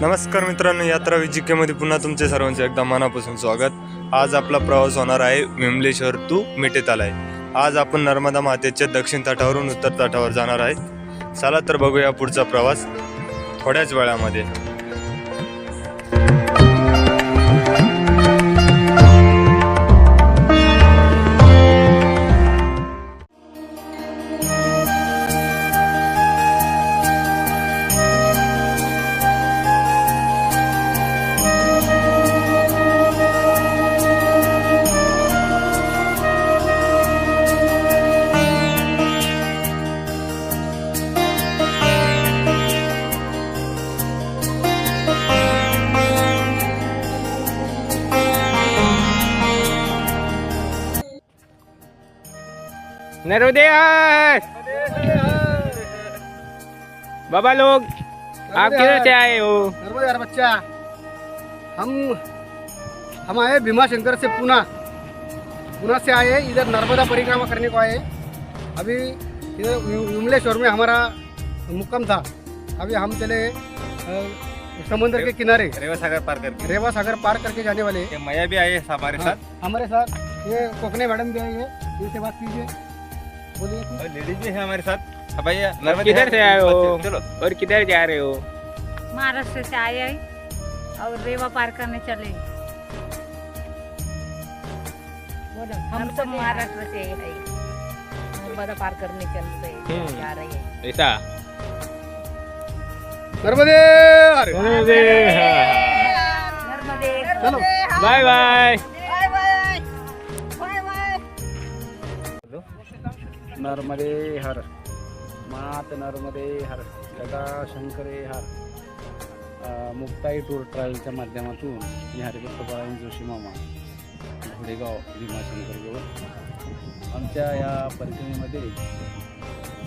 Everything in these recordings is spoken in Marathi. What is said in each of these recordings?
नमस्कार मित्रांनो यात्रा विजिकेमध्ये पुन्हा तुमचे सर्वांचे एकदा मनापासून स्वागत. आज आपला प्रवास होणार आहे विमलेश्वर टू मिठेताला आहे आज आपण नर्मदा मातेच्या दक्षिण तटावरून उत्तर तटावर जाणार आहे. चला तर बघूया पुढचा प्रवास थोड्याच वेळामध्ये. नर्मदे हर बाबा लोग आप किधर से आए हो? नर्मदे यार बच्चा हम हम आए भीमा शंकर से पुणे पुणे से आए इधर नर्मदा परिक्रमा करने को आए। अभी इधर विमलेश्वर में हमारा मुक्काम था। अभी हम चले समुद्र के किनारे। रेवा सागर पार करके। रेवा सागर पार करके जाने वाले। ये मैया भी है हमारे हाँ, साथ। हमारे साथ। ये कोकने मैडम भी आई है। इनसे बात कीजिए। बोलिए लेडीज़ भी है हमारे साथ। भैया किधर से आए हो? चलो। और किधर जा रहे हो? महाराष्ट्र से आए और रेवा पार करने चले। बोलो हम सब महाराष्ट्र से है। नर्मदा पार करने चल रहे हम्म। जा रहे हैं। ऐसा? नर्मदे! नर्मदे नर्मदे चलो। Bye bye. नर्मदे हर मात नर्मदे हर सदा शंकरे हर मुक्ताई टूर ट्रॅव्हलच्या माध्यमातून मी हरिभक्त बाळाईन जोशी मामा घोडेगाव भीमाशंकर जवळ आमच्या या परिक्रमेमध्ये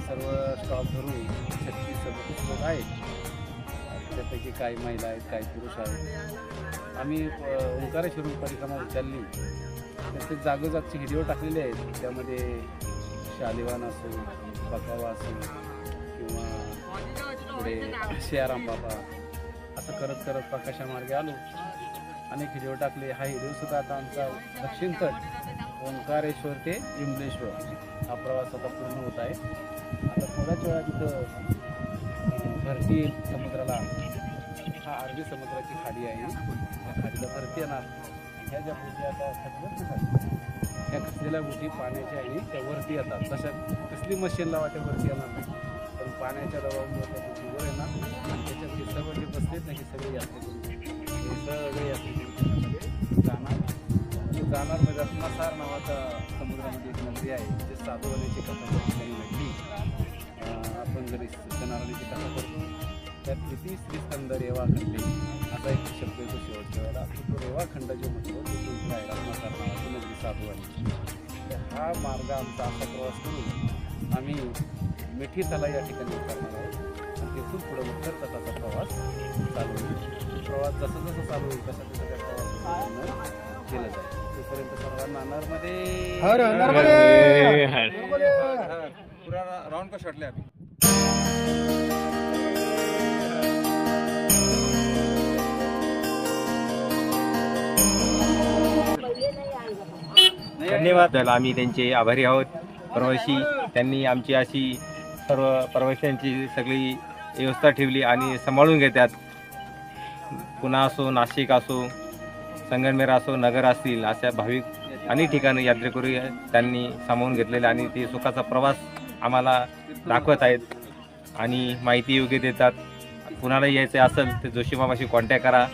सर्व स्टॉप धरून छत्तीस सदतीस लोक आहेत. त्यापैकी काही महिला आहेत काही पुरुष आहेत. आम्ही ओंकारेश्वरून ओंकारेश्वर परिक्रमा उचलली तर ते जागोजागचे व्हिडिओ टाकलेले आहेत. त्यामध्ये शालिवान असो बकावा असो किंवा पुढे शेआराम बाबा असं करत करत प्रकाशामार्गे आलो. अनेक व्हिडिओ टाकले. हा व्हिडिओ सुद्धा आता आमचा दक्षिण तट ओंकारेश्वर ते विमलेश्वर. हा प्रवास आता पूर्ण होत आहे. आता थोड्याच वेळा तिथं भरती येईल समुद्राला हा अरबी समुद्राची खाडी आहे. त्या खाडीला भरती येणार. ह्या ज्या बोटी आता सगळ्यांची खाडी त्या कसलेल्या गोष्टी पाण्याच्या आणि त्यावरती येतात. तशा कसली मशीन लावा त्यावरती येणार नाही. पण पाण्याच्या दबावामुळे त्या गोष्टीवर येणार. आणि त्याच्यात हे सर्व जे बसलेत ना हे सगळे यात्रेकरू. हे सगळे यात्रेमध्ये जाणार. जाणार म्हणजे रत्नासार नावाचा समुद्रामध्ये एक नदी आहे. जे साधूवालीची कथा त्या ठिकाणी घडली आपण जरी सत्यनारायणाची कथा करतो त्यात किती श्रीस्कंद रेवाखंडे असा एक शब्द येतो शेवटच्या वेळेला. तो रेवाखंड जो म्हणतो तो तुमचा आहे नगरी साधूवाली तर हा मार्ग आमचा असा प्रवास करून आम्ही मिठी तला या ठिकाणी उतरणार आहोत. आणि तिथून पुढे उत्तर तटाचा प्रवास चालू होईल. प्रवास जसं जसं चालू होईल तसं तसं त्या प्रवासाचं केलं जाईल. तोपर्यंत सर्वांना नर्मदे हर नर्मदे हर. हाँ, पूरा राउंड को शॉट ले धन्यवाद. आम्ही त्यांचे आभारी आहोत. प्रवासी त्यांनी आमची अशी सर्व प्रवाशांची सगळी व्यवस्था ठेवली आणि सांभाळून घेतात. पुन्हा असो नाशिक असो संगमनेर असो नगर असतील अशा भाविक अनेक ठिकाणी यात्रेकरू त्यांनी सामावून घेतलेले आणि ते सुखाचा प्रवास आम्हाला दाखवत आहेत आणि माहिती योग्य देतात. कुणाला यायचं असेल तर जोशीमामाशी कॉन्टॅक्ट करा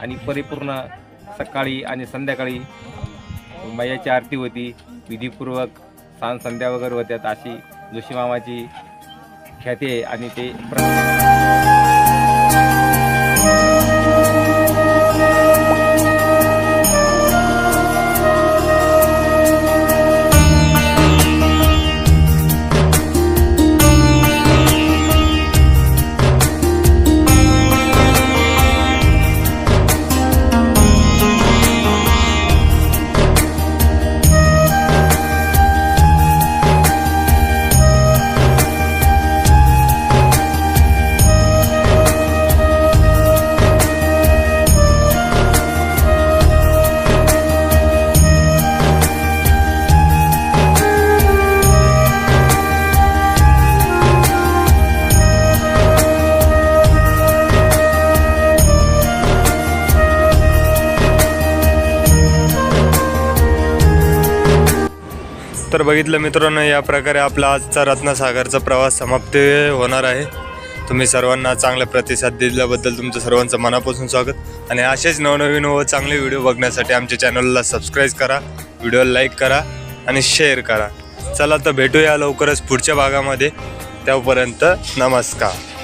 आणि परिपूर्ण सकाळी आणि संध्याकाळी मैयाची आरती होती. विधीपूर्वक सांज संध्या वगैरे होत्यात अशी जोशीमामाची ख्याती आहे आणि ते तर बघितलं मित्रांनो या प्रकारे आपला आजचा रत्नसागरचा प्रवास समाप्त होणार आहे. तुम्ही सर्वांना चांगला प्रतिसाद दिल्याबद्दल तुमचं सर्वांचं मनापासून स्वागत. आणि असेच नवनवीन व चांगले व्हिडिओ बघण्यासाठी आमच्या चॅनलला सबस्क्राईब करा व्हिडिओला लाईक करा आणि शेअर करा. चला तर भेटूया लवकरच पुढच्या भागामध्ये. त्यापर्यंत नमस्कार.